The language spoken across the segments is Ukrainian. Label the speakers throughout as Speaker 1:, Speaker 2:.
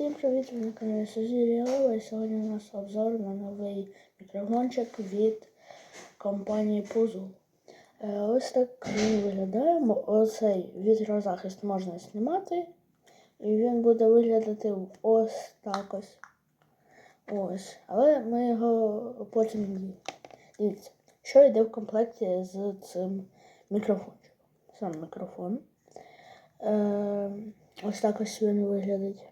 Speaker 1: Всім привіт, ви на каналі Сузіріала і сьогодні у нас обзор на новий мікрофончик від компанії Puzzle. Е, Ось так він виглядає. Оцей вітрозахист можна знімати. І він буде виглядати ось так ось. Ось. Але ми його потім. Дивіться, що йде в комплекті з цим мікрофончиком. Сам мікрофон. Е, ось так ось він виглядить.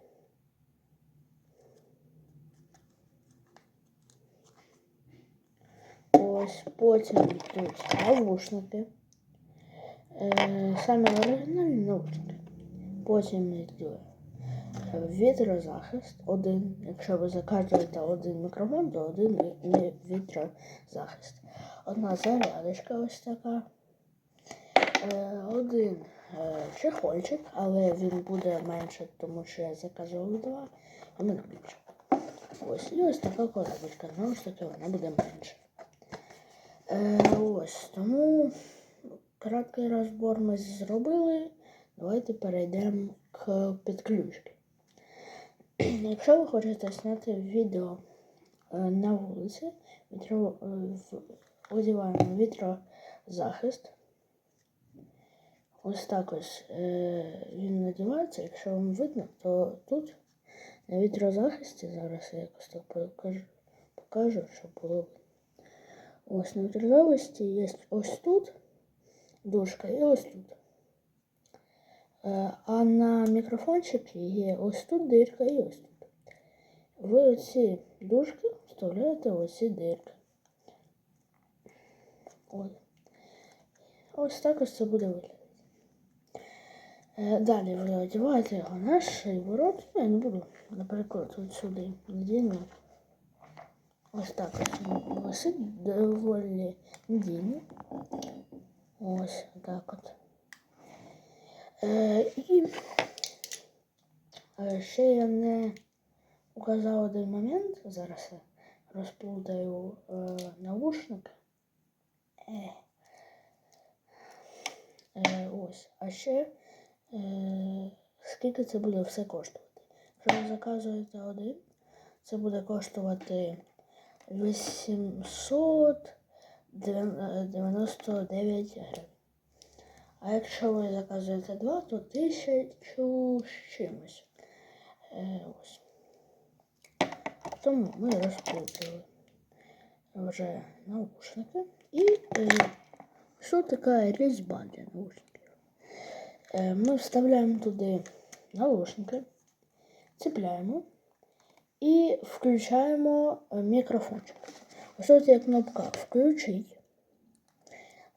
Speaker 1: Ось потім йдуть навушники. Е, самі оригінальні навушники. Потім йде е, вітрозахист один. Якщо ви заказуєте один мікрофон, то один ві- ві- вітрозахист. Одна зарядочка ось така. Е, один чехольчик, але він буде менше, тому що я заказував два, а мене більше. Ось, і ось така коробочка. Знову ж таки, вона буде менше. Е, ось, тому краткий розбор ми зробили. Давайте перейдемо к підключці. Якщо ви хочете зняти відео е, на вулиці, вітро, е, одягаємо вітрозахист. Ось так ось е, він надівається. Якщо вам видно, то тут на вітрозахисті зараз я якось так покажу, покажу щоб було видно. Ось на вітрозахисті є ось тут дужка і ось тут. Е, а на мікрофончикі є ось тут дирка і ось тут. Ви оці дужки вставляєте в оці дирки. Ось. Ось так ось це буде виглядати. Е, Далі ви одягаєте його на шиворот. Ну, я не буду, наприклад, от сюди надіну. Ось так висить доволі надійно. Ось так от. Е, і ще я не указав один момент. Зараз я розплутаю е, навушники. Е. Е, ось. А ще скільки це буде все коштувати. Якщо ви заказуєте один, це буде коштувати 899 гривень. А якщо ви заказуєте два, то тисячу з чимось. Е, ось. Тому ми розплутали вже наушники. І е, що така різьба для наушників? Е, ми вставляємо туди наушники, цепляємо і включаємо е, мікрофончик. Ось тут є кнопка Включить.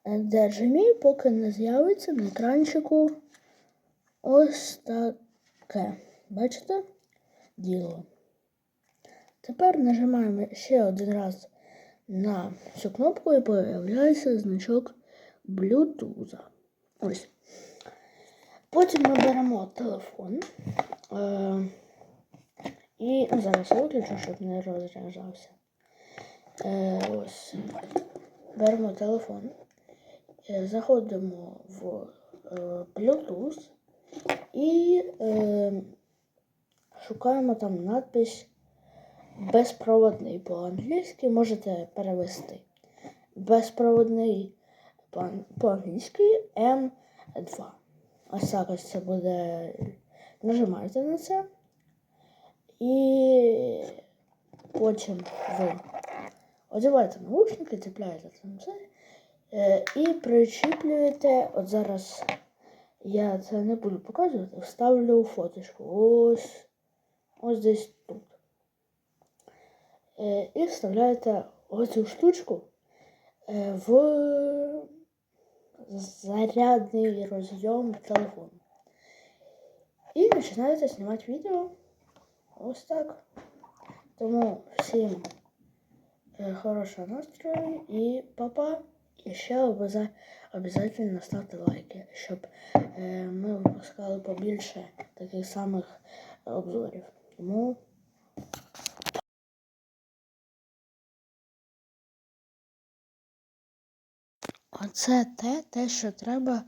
Speaker 1: Е, Держимо, поки не з'явиться на екранчику ось таке. Бачите? Діло. Тепер нажимаємо ще один раз на цю кнопку і появляється значок Bluetooth. Ось. Потім ми беремо телефон. І зараз виключу, щоб не розряджався. Е, ось. Беремо телефон. Е, Заходимо в е, Bluetooth і е, шукаємо там надпись безпроводний по-англійськи можете перевести. Безпроводний по- по-англійськи М2. Ось так ось це буде. Нажимаєте на це. І потім ви одягаєте наушники, цепляєте там це. Е, і причіплюєте, от зараз я це не буду показувати, вставлю фоточку. Ось ось десь тут. Е, і вставляєте оцю штучку е, в зарядний розйом телефону. І починаєте знімати відео. Ось так. Тому всім е, хорошого настрою і папа. І ще обязательно ставте лайки, щоб е, ми випускали побільше таких самих обзорів. Тому Оце те, те, що треба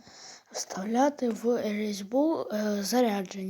Speaker 1: вставляти в різьбу е, зарядження.